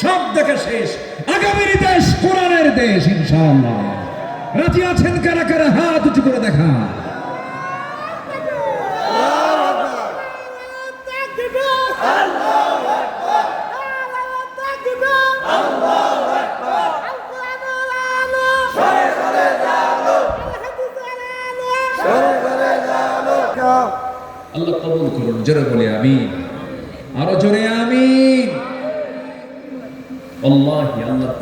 সব দেখা শেষ। আগামীর দেশ কোরআনের দেশ ইনশাআল্লাহ। রাজি আছেন কারা কারা? হাত উঁচু করে দেখা। আল্লাহ কবুল করুন জোরে বলে আমি আরও জোরে আমি আল্লাহি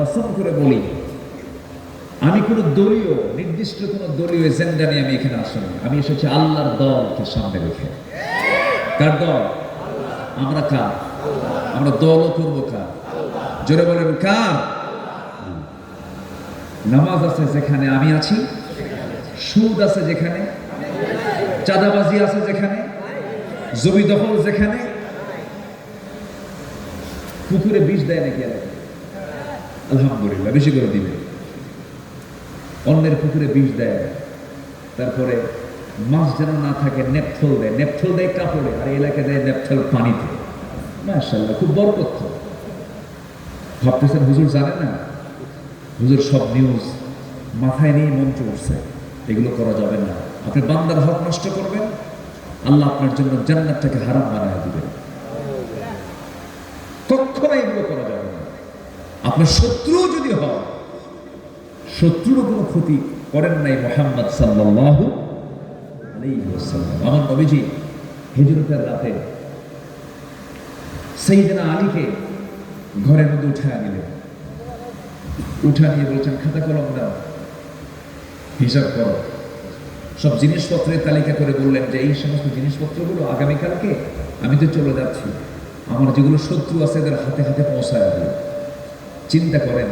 কসম করে বলি, আমি কোনো দলীয়, নির্দিষ্ট কোনো দলীয় এজেন্ডা নিয়ে আমি এখানে আসিনি আমি এসেছি আল্লাহর দলকে সামনে রেখে। কার দল? আমরা কার? আমরা দলও করব কার? জোরে বলেন, কার? নামাজ আছে যেখানে আমি আছি, সুদ আছে যেখানে, চাঁদাবাজি আছে যেখানে, জমি দখল যেখানে, পুকুরে বিষ দেয় নাকি এলাকায়? আলহামদুলিল্লাহ, বেশি করে দিবে। অন্যের পুকুরে বিষ দেয়, তারপরে মাছ যেন না থাকে, নেপথল দেয় নেপথল দেয় কাপড়ে, আর এলাকায় দেয় নেপথল পানিতে। মাশাল্লাহ খুব বড় তথ্য ভাবতেছেন হুজুর জানেন না? হুজুর সব নিউজ মাথায় নিয়ে মঞ্চ উঠছে, এগুলো করা যাবে না। আপনি বান্দার হক নষ্ট করবেন, আল্লাহ আপনার জন্য জান্নাতটাকে হারাম বানায় দিবেন। কখনো এগুলো করা যাবে আপনার শত্রু যদি হয়, শত্রুরও কোনো ক্ষতি করেন নাই মোহাম্মদ ওয়াসাল্লাম। আমার নবীজি হিজরতের রাতে সেইদিনা আলীকে ঘরের মধ্যে উঠে আনিলেন উঠা নিয়ে বলছেন, খাতা কলম দাও, হিসাব করো। সব জিনিসপত্রের তালিকা করে বললেন যে, এই সমস্ত জিনিসপত্রগুলো আগামীকালকে আমি তো চলে যাচ্ছি। আমার যেগুলো শত্রু আছে, এদের হাতে হাতে পৌঁছায় দিল চিন্তা করেন।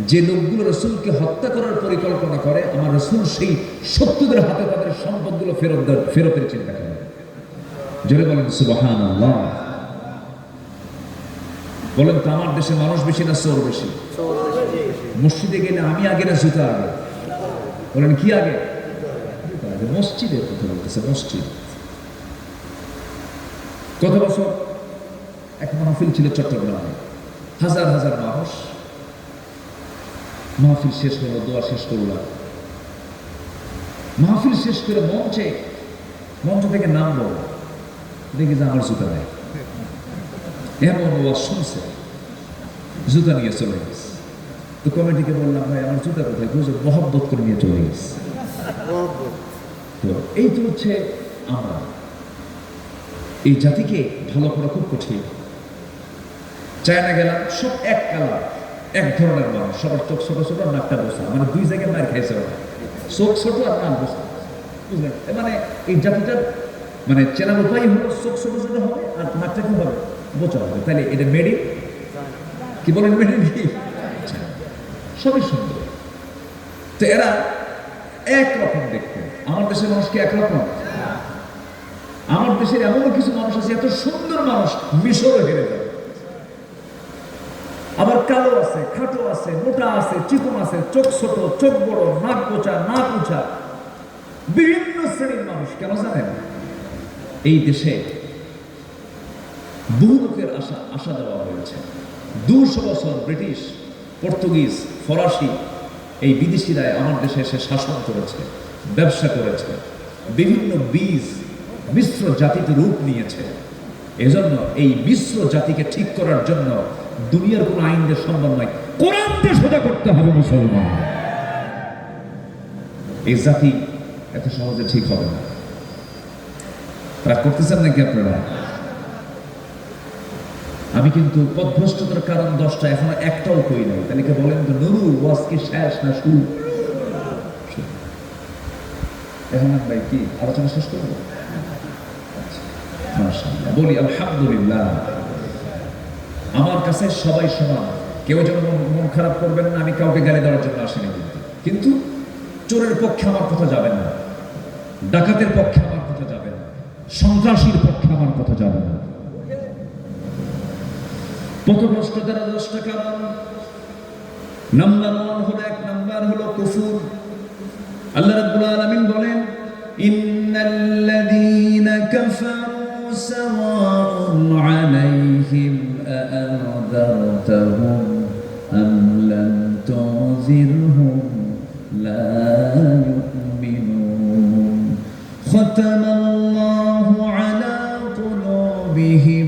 যে লোকগুলো রসুলকে হত্যা করার পরিকল্পনা করে, আমার রসুল সেই শত্রুদের হাতে তাদের সম্পদগুলো ফেরত ফেরতের চিন্তা করে জোরে বলেন সুবাহান বলেন তো আমার দেশে মানুষ বেশি না চোর বেশি? মসজিদে গেলে আমি আগে না জুতা আগে? বলেন, কি আগে। মসজিদের কথা বলতেছে, মসজিদ। গত বছর? এক মাহফিল ছিল চট্টগ্রামে। হাজার হাজার মানুষ মাহফিল শেষ হলো, দোয়া শেষ করলাম। মাহফিল শেষ করে মঞ্চে, মঞ্চ থেকে নামবো দেখি যে আমার জুতা নেই। এমন শুনছে। জুতা নিয়ে চলে গেছে। তো কমিটিকে বললাম, ভাই, আমার জুতা কোথায়? বুঝে, মহব্বত করে নিয়ে চলে গেছে। তো এই তো হচ্ছে আমরা। এই জাতিকে ভালো করা খুব কঠিন। চায়না গেলাম, সব এক কালার, এক ধরনের মানুষ, সবার চোখ ছোট ছোট নাকটা বসা মানে দুই জায়গায় মার খাইছে ওরা। চোখ ছোট আর নাক বসা বুঝলেন? মানে এই জাতিটার মানে চেনার উপায় হলো চোখ ছোট ছোট হবে আর নাকটা কি হবে? বোচা হবে। তাহলে এটা মেডি কি বলেন মেডি কি সবই সুন্দর। তো এরা একরকম দেখতে। আমার দেশের মানুষ কি একরকম? আমার দেশের এমনও কিছু মানুষ আছে, এত সুন্দর মানুষ মিশরও হেরে যাবে। কালো আছে, খাটো আছে, মোটা আছে, চিকন আছে, চোখ ছোট, চোখ বড়, নাক গোচা নাক উঁচা। বিভিন্ন শ্রেণির মানুষ, কেন জানেন? এই দেশে বহু লোকের আশা আশা দেওয়া হয়েছে। দুশো বছর ব্রিটিশ, পর্তুগিজ, ফরাসি, এই বিদেশিরা আমার দেশে এসে শাসন করেছে, ব্যবসা করেছে, বিভিন্ন বীজ, মিশ্র জাতিতে রূপ নিয়েছে। এজন্য এই মিশ্র জাতিকে ঠিক করার জন্য দুনিয়ার কোনো আইন দিয়ে সম্ভব নয়। কোরআনকে সোজা করতে হবে মুসলমান। এই জাতি এত সহজে ঠিক হবে না। তারা করতেছেন নাকি আপনারা? আমি কিন্তু পথভ্রষ্টতার কারণ দশটা, এখনও একটাও কই নাই। তাহলে বলেন তো, নুরু, ওয়াজ কি শেষ না শুরু? এখন ভাই কি, আলোচনা শেষ করব? আচ্ছা। বলি, আলহামদুলিল্লাহ। আমার কাছে সবাই সমান। কেউ যেন মন- খারাপ করবেন না, আমি কাউকে গালি দেওয়ার জন্য আসিনি কিন্তু। চোরের পক্ষে আমার কথা যাবে না। ডাকাতের পক্ষে আমার কথা যাবে না। সন্ত্রাসীর পক্ষে আমার কথা যাবে না। পথভ্রষ্ট দ্বারা দশটা কারণ নাম্বার ওয়ান হলো এক নাম্বার হলো কুফুর। আল্লাহ রাব্বুল আলামিন বলেন, ইন্নাল্লাযীনা কাফারু আলাইহিম أنذرتهم أم لم تنذرهم لا يؤمنون ختم الله على قلوبهم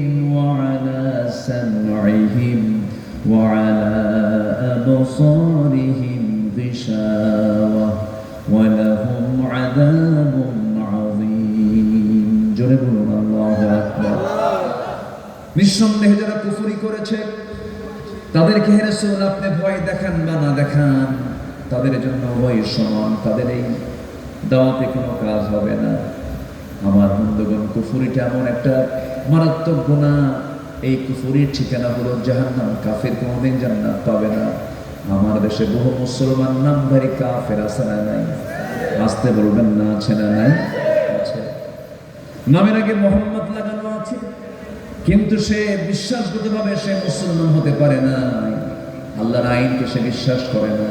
নিঃসন্দেহে যারা কুফুরি করেছে, তাদেরকে হেরেসুল আপনি ভয় দেখান বা না দেখান, তাদের জন্য ভয় সমান। তাদের এই দাওয়াতে কোনো কাজ হবে না। আমার বন্ধুগণ, কুফুরিটা এমন একটা মারাত্মক গুণা। এই কুফুরির ঠিকানা হলো জাহান্নাম, কাফের কোনোদিন জান্নাত পাবে না। আমার দেশে বহু মুসলমান নাম নামধারী কাফের আছে না নাই? আসতে বলবেন না, আছে না নাই? আছে। নামের আগে মোহাম্মদ লাগানো আছে। কিন্তু সে বিশ্বাসগতভাবে সে মুসলমান হতে পারে না। আল্লাহর আইনকে সে বিশ্বাস করে না,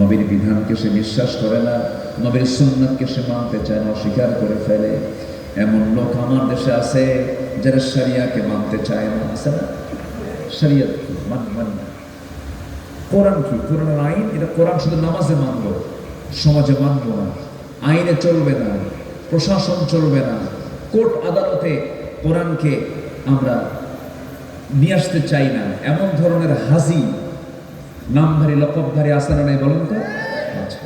নবীর বিধানকে সে বিশ্বাস করে না, নবীর সুন্নাতকে সে মানতে চায় না, অস্বীকার করে ফেলে। এমন লোক আমার দেশে আছে যারা শরিয়াকে মানতে চায় না। আছে না? মান মান। না কোরআন কি? কোরআনের আইন? এটা কোরআন শুধু নামাজে মানবো সমাজে মানবো না। আইনে চলবে না, প্রশাসন চলবে না। কোর্ট আদালতে কোরআনকে আমরা নিয়ে আসতে চাই না। এমন ধরনের হাজি নামধারী লকবধারী আছে না নাই বলেন তো? আচ্ছা।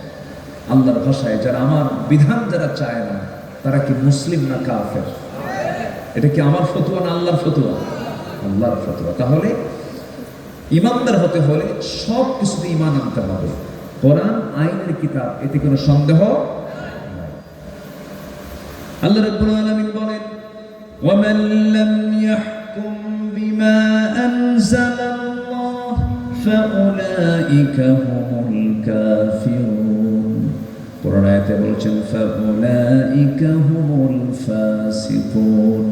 আল্লাহর ভাষায় যারা আমার বিধান যারা চায় না, তারা কি মুসলিম না কাফের? এটা কি আমার ফতুয়া না আল্লাহর ফতুয়া? আল্লাহর ফতুয়া। তাহলে ইমানদার হতে হলে সব কিছুতে ইমান আনতে হবে। কোরআন আইনের কিতাব, এতে কোনো সন্দেহ। আল্লাহ রাব্বুল আলামিন বলেন ومن لم يحكم بما أنزل الله فأولئك هم الكافرون কোরআন আয়াতে বলছেন فأولئك هم الفاسقون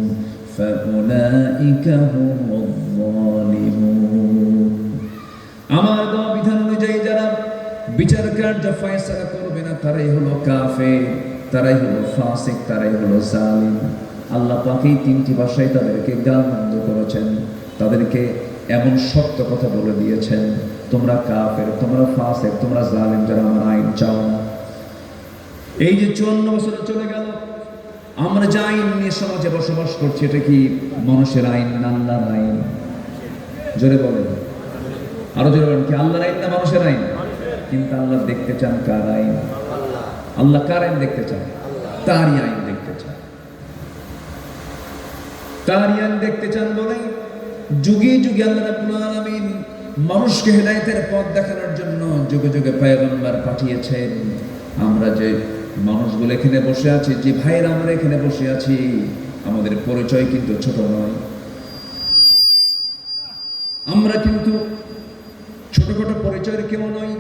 فأولئك هم الظالمون আমার দেওয়া বিধান অনুযায়ী যারা বিচার কার্য ফয়সালা করবে না তারাই হলো কাফে তারাই হলো ফাসিক তারাই হলো জালিম আল্লাহ পাকেই তিনটি ভাষায় তাদেরকে গালমন্দ করেছেন, তাদেরকে এমন সত্য কথা বলে দিয়েছেন, তোমরা কাফের, তোমরা ফাসেক, তোমরা জালিম যারা আমার আইন চাও। না এই যে চুয়ান্ন বছরে চলে গেল, আমরা যে আইন নিয়ে সমাজে বসবাস করছি, এটা কি মানুষের আইন না আল্লাহর আইন? জোরে বলেন। আরও জোরে বলেন, কি আল্লাহর আইন না মানুষের আইন? কিন্তু আল্লাহ দেখতে চান কার আইন? আল্লাহ কার আইন দেখতে চান? তারই আইন চান দেখতে চান বলে যুগে যুগে আল্লাহ রাব্বুল আলামিন মানুষকে হেদায়েতের পথ দেখানোর জন্য যুগে যুগে পয়গম্বর পাঠিয়েছেন। আমরা যে মানুষগুলো এখানে বসে আছি, যে ভাইয়েরা আমরা এখানে বসে আছি, আমাদের পরিচয় কিন্তু ছোট নয়। আমরা কিন্তু ছোটখাটো পরিচয়ের কেউ নই।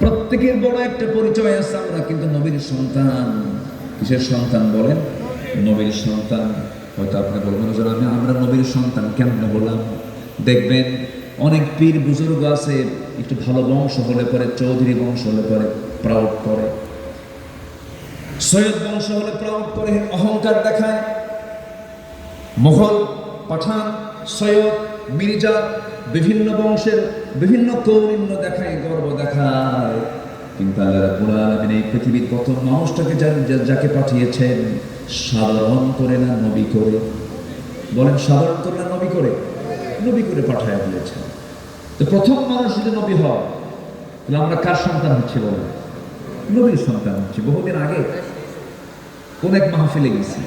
প্রত্যেকের বড় একটা পরিচয় আছে, আমরা কিন্তু নবীর সন্তান। কিসের সন্তান বলেন? নবীর সন্তান। হয়তো আপনি বলবেন যে আমি, আমরা নবীর সন্তান, কেমন বললাম দেখবেন, অনেক পীর বুজুর্গ আছে, একটু ভালো বংশ হলে পরে, চৌধুরী বংশ হলে পরে প্রাউড করে। সৈয়দ বংশ হলে প্রাউড করে, অহংকার দেখায়। মোগল পাঠান, সৈয়দ, মির্জা, বিভিন্ন বংশের বিভিন্ন কৌলিন্য দেখায়, গর্ব দেখায়। কিন্তু আল্লাহ রাব্বুল আলামিন এই পৃথিবীর কত মানুষটাকে যাকে পাঠিয়েছেন সাধারণ করে না, নবী করে। বলেন, সাধারণ করে না, নবী করে? নবী করে পাঠায় দিয়েছেন। তো প্রথম মানুষ যদি নবী হয়, তাহলে আমরা কার সন্তান হচ্ছি বলেন? নবীর সন্তান হচ্ছে। বহুদিন আগে কোন এক মাহফিলে গেছি।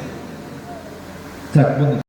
থাক